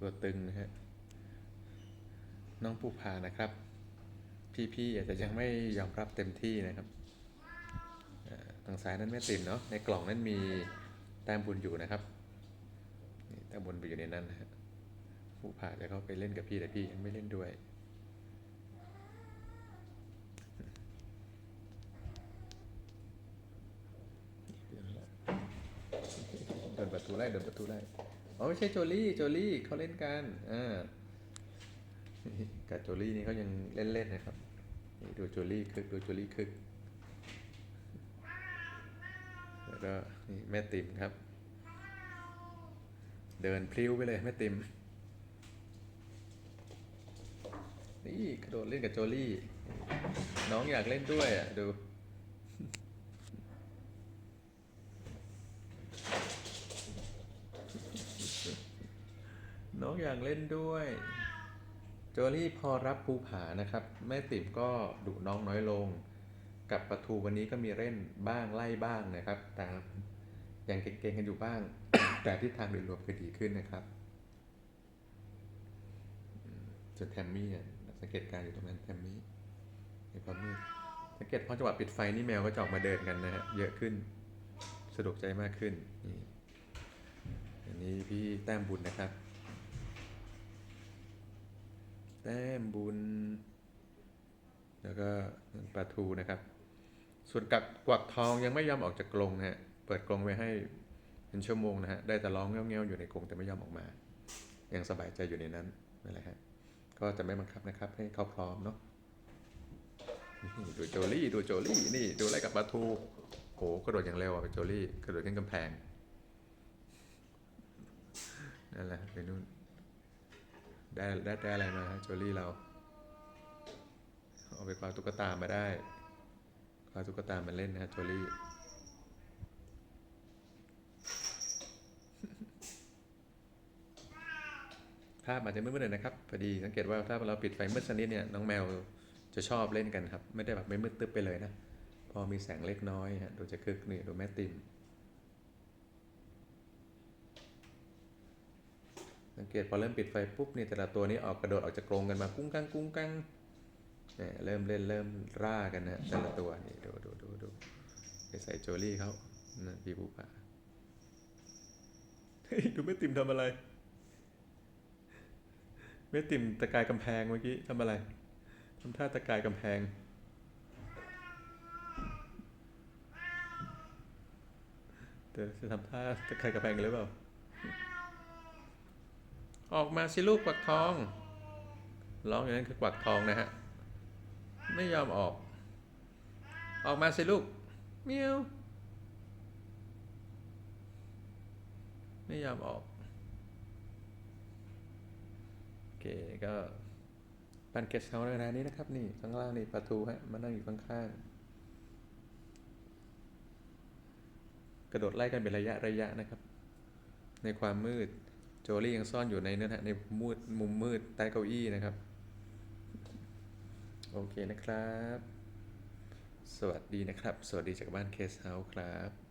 ตัวตึงนะฮะน้องปูพานะครับ พี่ๆอาจจะยังไม่ยอมรับเต็มที่นะครับทางซ้ายนั้นแม่ติมเนาะในกล่องนั้นมีแต้มบุญอยู่นะครับนี่แต้มบุญไปอยู่ในนั้นนะฮะปูพาจะเข้าไปเล่นกับพี่แต่พี่ยังไม่เล่นด้วยโดนประตูไล่โดนประตูไล่ อ๋อไม่ใช่โจลี่โจลี่เขาเล่นกันอ่ากับโจลี่นี่เขายังเล่นๆนะครับนี่ดูโจลี่คึกดูโจลี่คึกแล้วก็นี่แม่ติมครับ เดินพลิ้วไปเลยแม่ติมนี่กระโดดเล่นกับโจลี่ น้องอยากเล่นด้วยอะดู น้องอยากเล่นด้วย โจลี่พอรับภูผานะครับ แม่ติ๋มก็ดุน้องน้อยลง กับประตูวันนี้ก็มีเล่นบ้างไล่บ้างนะครับแต่ยังเก่งๆกันอยู่บ้าง แต่ทิศทางโดยรวมคือดีขึ้นนะครับส่วนแทมมี่เนี่ยสังเกตการอยู่ตรงนั้นแทมมี่ในความมืดสังเกตพอจังหวะปิดไฟนี่แมวก็จะออกมาเดินกันนะฮะเยอะขึ้นสะดวกใจมากขึ้นนี่อันนี้พี่แต้มบุญนะครับ แต้มบุญ แล้วก็ปลาทูนะครับ ส่วนกักกวักทองยังไม่ยอมออกจากกรงนะฮะ เปิดกรงไว้ให้เป็นชั่วโมงนะฮะ ได้แต่ร้องเงี้ยวๆอยู่ในกรงแต่ไม่ยอมออกมา ยังสบายใจอยู่ในนั้นนั่นแหละฮะ ก็จะไม่บังคับนะครับ ให้เขาพร้อมเนาะดูโจลี่ดูโจลี่นี่ดูอะไรกับปลาทูโหกระโดดอย่างเร็วอะไปโจลี่กระโดดขึ้นกำแพงนั่นแหละไปนู่น ได้ได้ได้อะไรมาฮะโจลี่เรา เอาไปคว้าตุ๊กตามาได้คว้าตุ๊กตามาเล่นนะฮะโจลี่ภาพอาจจะมืดๆหน่อยนะครับพอดีสังเกตว่าถ้าเราปิดไฟมืดสนิดเนี่ยน้องแมวจะชอบเล่นกันครับ ไม่ได้แบบไม่มืดตึ๊บไปเลยนะ พอมีแสงเล็กน้อยฮะดูจะคึกนี่ดูแม่ติม สังเกตพอเริ่มปิดไฟปุ๊บนี่แต่ละตัวนี้ออกกระโดดออกจากกรงกันมากุ้งกังกุ้งกังเนี่ยเริ่มเล่นเริ่มร่ากันนะแต่ละตัวนี่ดูดูดูดูไปใส่โจลี่เขานั่นพี่บูปาเฮ้ยดูแม่ติมทำอะไรแม่ติมตะกายกำแพงเมื่อกี้ทำอะไรทำท่าตะกายกำแพงเดี๋ยวจะทำท่าตะกายกำแพงหรือเปล่า ออกมาสิลูกกวักทอง ร้องอย่างนั้นคือกวักทองนะฮะ ไม่ยอมออก ออกมาสิลูกเมียวไม่ยอมออกโอเคก็ปันเกสเฮาในร้านี้นะครับ นี่ข้างล่างนี่ประตูฮะมานั่งอยู่ข้างๆกระโดดไล่กันเป็นระยะระยะนะครับ ในความมืด ลี่ยังซ่อนอยู่ในเนื้อในมืดมุมมืดใต้เก้าอี้นะครับ โอเคนะครับ สวัสดีนะครับ สวัสดีจากบ้านเคสเฮาส์ครับ